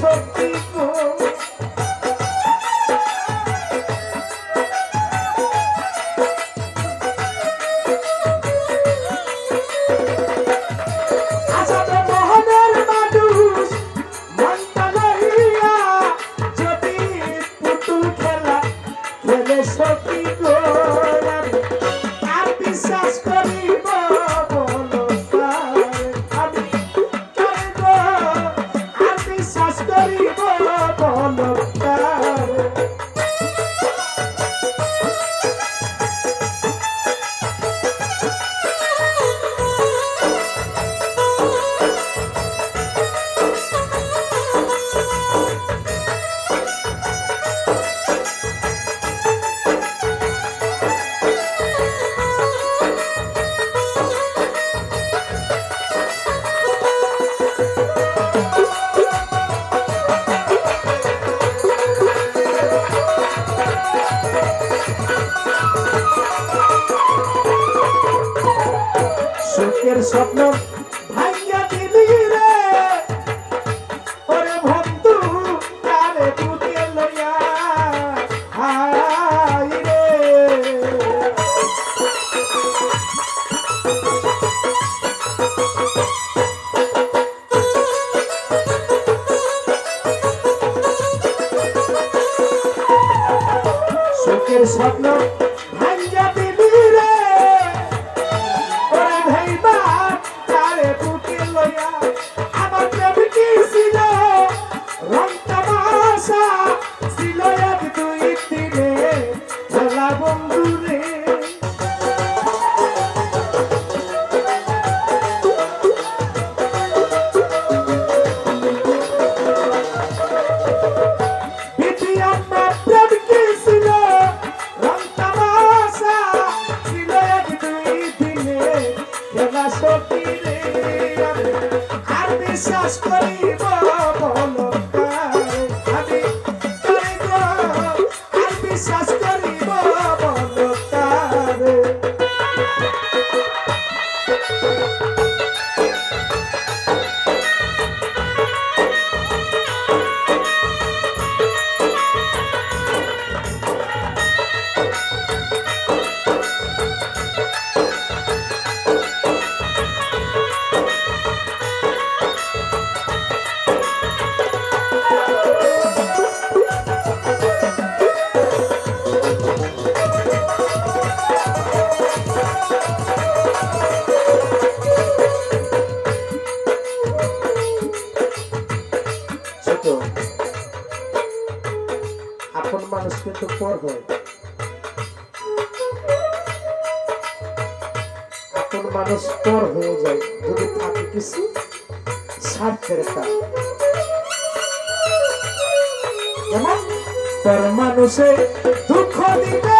সত্যি Study স্বপ্ন ভাইয়া দিলি রে। ওরে বন্ধু তারে বুকে লইয়া হাই রে। সুখের স্বপ্ন আপন মানুষ তোর হয়ে যায়। যদি থাকে কিছু স্বার্থের কাজ মানুষের দুঃখ দিতে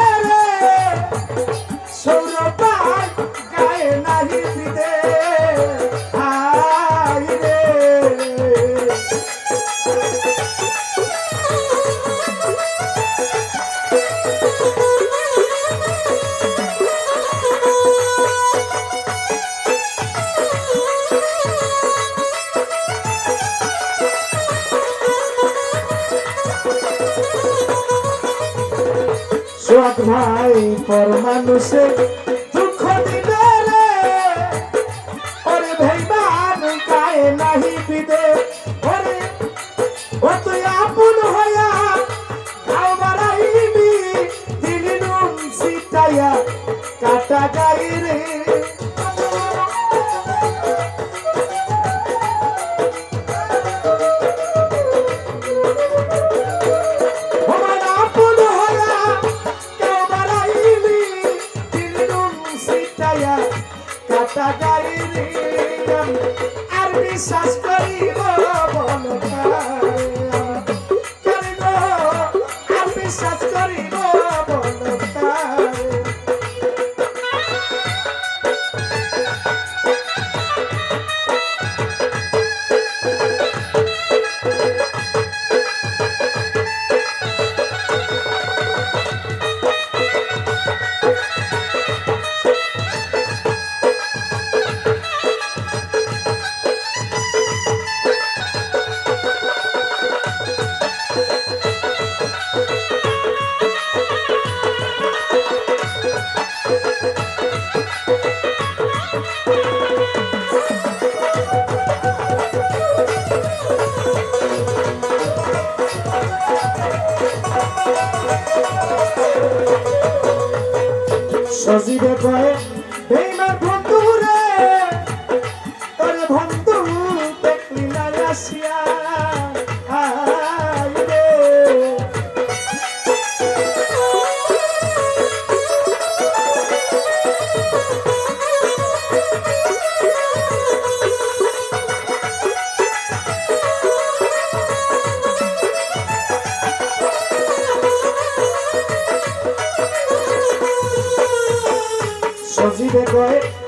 ভাই পর মানুষের Arbissas Florida. সজীবে কয়ে বেইমান কয়ে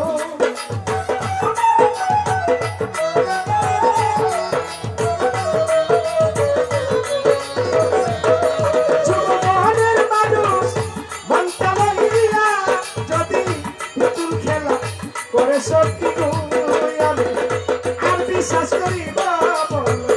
করে গো আমি আর বিশ্বাস করিব বলো